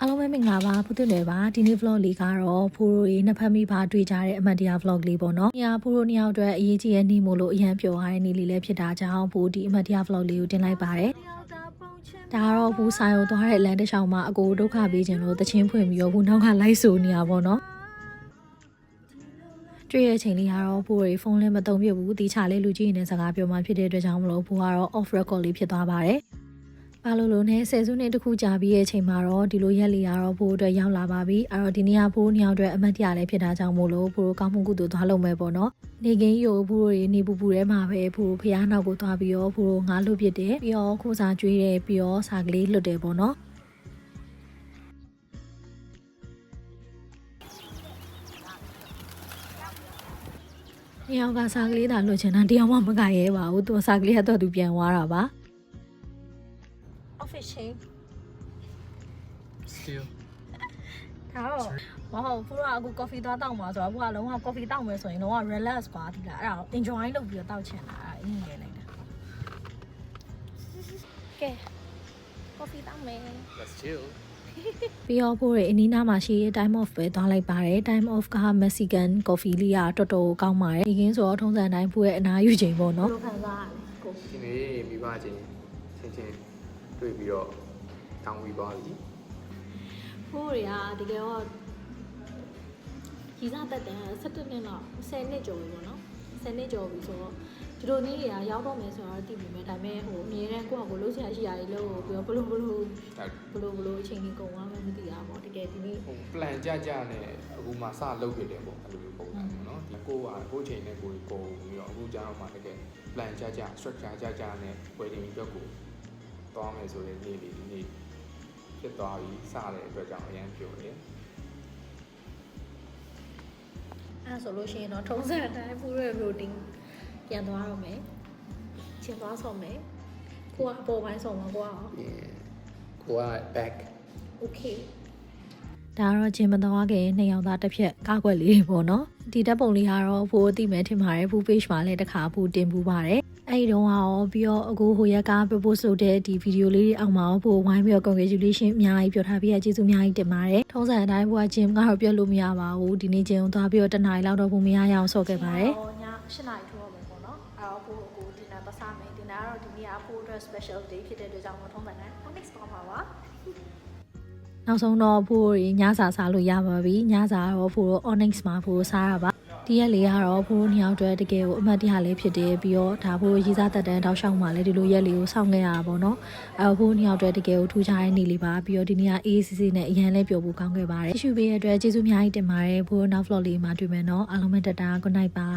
အားလုံးပဲမင်္ဂလာပါဖူးသွင်းတယ်ပါဒီနေ့ vlog လေးကတော့ဖိုးရိုရေးနှစ်ဖက်မိပါတွေ့ကြတဲ့အမှတ်တရ vlog လေးပေါ့နော်။ညာဖိုးရိုနှစ်ယောက်အတွက်အရေးကြီးတဲ့နေ့မို့လို့အရန်ပျော်ရတဲ့နေ့လေးလည်းဖြစ်တာကြောင့်ဖိုးဒီအမှတ်တရ vlog လေးကိုတင်လိုက်ပါတယ်။ဒါကတော့ဘူးစာရုံသွားတဲ့လမ်းတစ်လျှောက်မှာအကိုဒုက္ခပေးခြင်းလို့တချင်းဖွင့်ပြီးတော့ဘူးနောက်ကလိုက်ဆိုနေရပါတော့။တွေ့ရတဲ့အချိန်လေးကတော့ဖိုးရီဖုန်းလည်းမသုံးပြဘူးတီချလေးလူကြီးနေတဲ့စကားပြောမှဖြစ်တဲ့အတွက်ကြောင့်မလို့ဖိုးကတော့ off record လေးဖြစ်သွားပါတယ်။ ဘာလို့လို့နဲ့ဆယ်စုနှစ်တစ်ခုကြာပြီးရဲ့အချိန်မှာတော့ဒီလိုရက်လီရတော့ဖိုးအတွက်ရောက်လာပါပြီ။အဲ့တော့ဒီနေ့ကဖိုးနှစ်ယောက်အတွက်အမတ်တရလည်းဖြစ်တာကြောင့်မို့လို့ဖိုးကောင်းမှုကုသိုလ်သွားလုပ်မယ်ပေါ့နော်။နေကင်းရိုဖိုးတွေနေပူပူထဲမှာပဲဖိုးဖျားနောက်ကိုသွားပြီးတော့ဖိုးငါးလွတ်ပစ်တယ်ပြီးတော့ခိုးစာကျွေးတယ်ပြီးတော့စာကလေးလွတ်တယ်ပေါ့နော်။။ညောင်ကစားကလေးသာလွတ်ချင်တာတရားမှမကရဲပါဘူး။သူကစားကလေးကတော့သူပြန်သွားတာပါ။ office shape Still ဒါတော့မဟုတ်ဘူးကအခု coffee သွားတောက်မှာဆိုတော့အခုကလုံးဝ coffee တောက်မယ်ဆိုရင်လုံးဝ relax กว่าဒီလားအဲ့ဒါကို enjoy လုပ်ပြီးတော့တောက်ချင်တာအဲ့ဒါအင်းလေးလိုက်တာကဲ coffee တောက်မယ် let's chill ပြီးတော့ဖို့ရအနီးနားမှာရှိတဲ့ time off ပဲသွားလိုက်ပါတယ် time off က Mexican coffee လေးကတော်တော်ကောင်းပါတယ်ဒီကင်းဆိုတော့ထုံးစံတိုင်းဖို့ရဲ့အနားယူချိန်ပေါ့နော်ဘယ်လိုခံစားရလဲကို ဒီနေ့မိဘချင်းချင်းချင်း တွေ့ပြီးတော့တောင်းပြီးသွားပြီဖို့ရကတကယ်တော့ကြီးစားတက်တယ်17နှစ်လောက်10နှစ်ကျော်ပြီပေါ့နော်10နှစ်ကျော်ပြီဆိုတော့ဒီလိုနည်းတွေကရောက်တော့မယ်ဆိုတော့သိပြီမယ်ဒါပေမဲ့ဟိုအမြဲတမ်းကိုယ့်အကိုလှုပ်ရှားရှိရတယ်လို့ပြောဘလို့ဘလို့ဒါဘလို့ဘလို့အချိန်ကြီးကုန်သွားမှမသိတာပေါ့တကယ်ဒီနေ့ဟို plan ကြကြနဲ့အခုမှစလုပ်ဖြစ်တယ်ပေါ့အဲ့လိုမျိုးပုံစံပေါ့နော်ဒီကိုကကိုချိန်နဲ့ကိုကိုပြီးတော့အခုကျတော့မှတကယ် plan ကြကြ structure ကြကြနဲ့ wedding အတွက်ကို သွားမယ်ဆိုတဲ့နေ့လေးဒီနေ့ဖြစ်သွားပြီးစတဲ့အတွက်ကြောင့်အရန်ပြောတယ်အဲ့ဆိုလို့ရှိရင်တော့ထုံးစံအတိုင်းဖူးရဲ့ routine ပြန်သွားတော့မယ်ချင်သွားဆောင်မယ်ကိုကအပေါ်ပိုင်းဆောင်မှာကိုကရော yeah ကိုက back okay ဒါကတော့ဂျင်မတော်ခင်နှစ်ယောက်သားတစ်ဖြက်ကားကွက်လေးပေါ့နော်ဒီဓာတ်ပုံလေးကတော့ဘိုးအသိမဲ့ထင်ပါတယ်ဘူး page မှာလည်းတစ်ခါဘူးတင်ပူပါတယ်အဲ့ဒီတော့ရောပြီးတော့အခုဟိုရက်က propose လုပ်တဲ့ဒီဗီဒီယိုလေးတွေအောက်မှာဘိုးဝိုင်းပြီးတော့ congratulation အများကြီးပြောထားပြီးရကျေးဇူးအများကြီးတင်ပါတယ်ထုံးစံအတိုင်းဘိုးကဂျင်ကတော့ပြောလို့မရပါဘူးဒီနေ့ဂျင်ကိုသွားပြီးတော့တနားရီလောက်တော့ဘိုးမရရအောင်ဆော့ခဲ့ပါတယ်ည8နာရီထိုးတော့မယ်ပေါ့နော်အဲ့တော့ဘိုးကိုဒီနာပတ်စားမယ်ဒီနာကတော့ဒီနေ့ကဘိုးအတွက် special day ဖြစ်တဲ့အတွက်ကြောင့်ထုံးစံတိုင်း next ပါပါပါ နောက်ဆုံးတော့ဖို့ရညစာစားလို့ရပါပြီညစာတော့ဖို့ onyx မှာဖို့စားတာပါဒီရက်လေးကတော့ဖို့နှစ်ယောက်အတွက်တကယ်ကိုအမှတ်တရလေးဖြစ်တယ်ပြီးတော့ဒါဖို့ရေးစားတက်တန်းတောက်လျှောက်မှာလည်းဒီလိုရက်လေးကိုစောင့်ခဲ့ရတာပေါ့နော်အဲဖို့နှစ်ယောက်အတွက်တကယ်ကိုထူးခြားတဲ့နေ့လေးပါပြီးတော့ဒီနေ့က ACC နဲ့အရန်လေးပျော်ဖို့ကောင်းခဲ့ပါတယ် issue ပေးရတဲ့အတွက်ကျေးဇူးအများကြီးတင်ပါတယ်ဖို့နောက် vlog လေးမှာတွေ့မယ်နော်အားလုံးပဲတတာ good night ပါ